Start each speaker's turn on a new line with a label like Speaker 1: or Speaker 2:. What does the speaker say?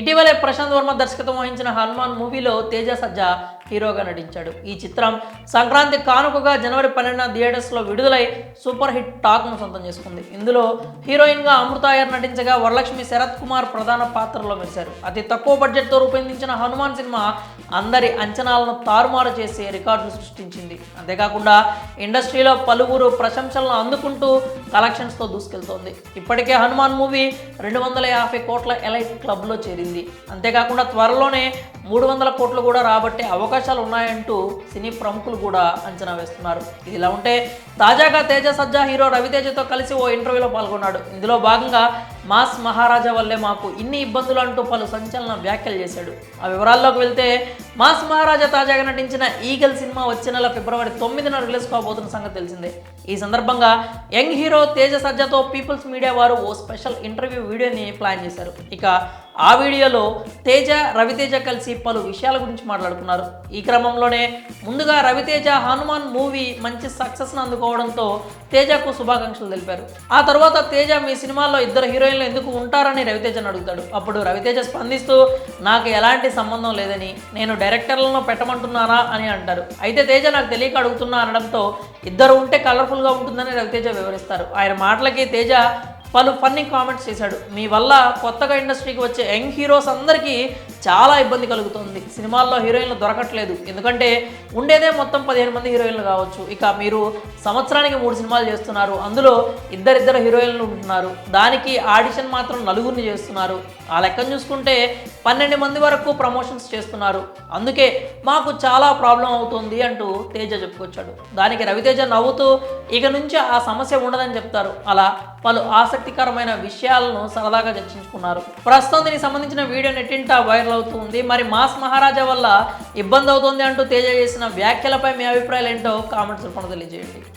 Speaker 1: ఇటీవలే ప్రశాంత్ వర్మ దర్శకత్వం వహించిన హనుమాన్ మూవీలో తేజ సజ్జా హీరోగా నటించాడు. ఈ చిత్రం సంక్రాంతి కానుకగా జనవరి పన్నెండున థియేటర్స్లో విడుదలై సూపర్ హిట్ టాక్ను సొంతం చేసుకుంది. ఇందులో హీరోయిన్గా అమృతాయర్ నటించగా వరలక్ష్మి శరత్ కుమార్ ప్రధాన పాత్రలో మెరిశారు. అతి తక్కువ బడ్జెట్తో రూపొందించిన హనుమాన్ సినిమా అందరి అంచనాలను తారుమారు చేసే రికార్డును సృష్టించింది. అంతేకాకుండా ఇండస్ట్రీలో పలువురు ప్రశంసలను అందుకుంటూ కలెక్షన్స్తో దూసుకెళ్తోంది. ఇప్పటికే హనుమాన్ మూవీ రెండు వందల యాభై కోట్ల ఎలైట్ క్లబ్లో చేరింది. అంతేకాకుండా త్వరలోనే మూడు వందల కోట్లు కూడా రాబట్టే అవకాశాలు ఉన్నాయంటూ సినీ ప్రముఖులు కూడా అంచనా వేస్తున్నారు. ఇదిలా ఉంటే తాజాగా తేజ సజ్జా హీరో రవితేజతో కలిసి ఓ ఇంటర్వ్యూలో పాల్గొన్నాడు. ఇందులో భాగంగా మాస్ మహారాజా వల్లే మాకు ఇన్ని ఇబ్బందులు అంటూ పలు సంచలన వ్యాఖ్యలు చేశాడు. ఆ వివరాల్లోకి వెళ్తే మాస్ మహారాజా తాజాగా నటించిన ఈగల్ సినిమా వచ్చే నెల ఫిబ్రవరి తొమ్మిదిన రిలీజ్ కాబోతున్న సంగతి తెలిసిందే. ఈ సందర్భంగా యంగ్ హీరో తేజ సజ్జతో పీపుల్స్ మీడియా వారు ఓ స్పెషల్ ఇంటర్వ్యూ వీడియోని ప్లాన్ చేశారు. ఇక ఆ వీడియోలో తేజ రవితేజ కలిసి పలు విషయాల గురించి మాట్లాడుకున్నారు. ఈ క్రమంలోనే ముందుగా రవితేజ హనుమాన్ మూవీ మంచి సక్సెస్ను అందుకోవడంతో తేజకు శుభాకాంక్షలు తెలిపారు. ఆ తర్వాత తేజ మీ సినిమాల్లో ఇద్దరు హీరోయిన్లు ఎందుకు ఉంటారని రవితేజను అడుగుతాడు. అప్పుడు రవితేజ స్పందిస్తూ నాకు ఎలాంటి సంబంధం లేదని నేను నేను డైరెక్టర్లను పెట్టమంటున్నానా అని అంటారు. అయితే తేజ నాకు తెలియక అడుగుతున్నా అనడంతో ఇద్దరు ఉంటే కలర్ఫుల్గా ఉంటుందని రవితేజ వివరిస్తారు. ఆయన మాటలకి తేజ పలు ఫన్నీ కామెంట్స్ చేశాడు. మీ వల్ల కొత్తగా ఇండస్ట్రీకి వచ్చే యంగ్ హీరోస్ అందరికీ చాలా ఇబ్బంది కలుగుతుంది. సినిమాల్లో హీరోయిన్లు దొరకట్లేదు. ఎందుకంటే ఉండేదే మొత్తం పదిహేను మంది హీరోయిన్లు కావచ్చు. ఇక మీరు సంవత్సరానికి మూడు సినిమాలు చేస్తున్నారు. అందులో ఇద్దరిద్దరు హీరోయిన్లు ఉంటున్నారు. దానికి ఆడిషన్ మాత్రం నలుగురిని చేస్తున్నారు. ఆ లెక్కను చూసుకుంటే పన్నెండు మంది వరకు ప్రమోషన్స్ చేస్తున్నారు. అందుకే మాకు చాలా ప్రాబ్లం అవుతుంది అంటూ తేజ చెప్పుకొచ్చాడు. దానికి రవితేజ నవ్వుతూ ఇక నుంచి ఆ సమస్య ఉండదని చెప్తారు. అలా పలు ఆసక్తికరమైన విషయాలను సరదాగా చర్చించుకున్నారు. ప్రస్తుతం దీనికి సంబంధించిన వీడియో నెట్టింట వైరల్ అవుతుంది. మరి మాస్ మహారాజా వల్ల ఇబ్బంది అవుతుంది అంటూ తేజ చేసిన వ్యాఖ్యలపై మీ అభిప్రాయాలు ఏంటో కామెంట్స్ రూపంలో తెలియజేయండి.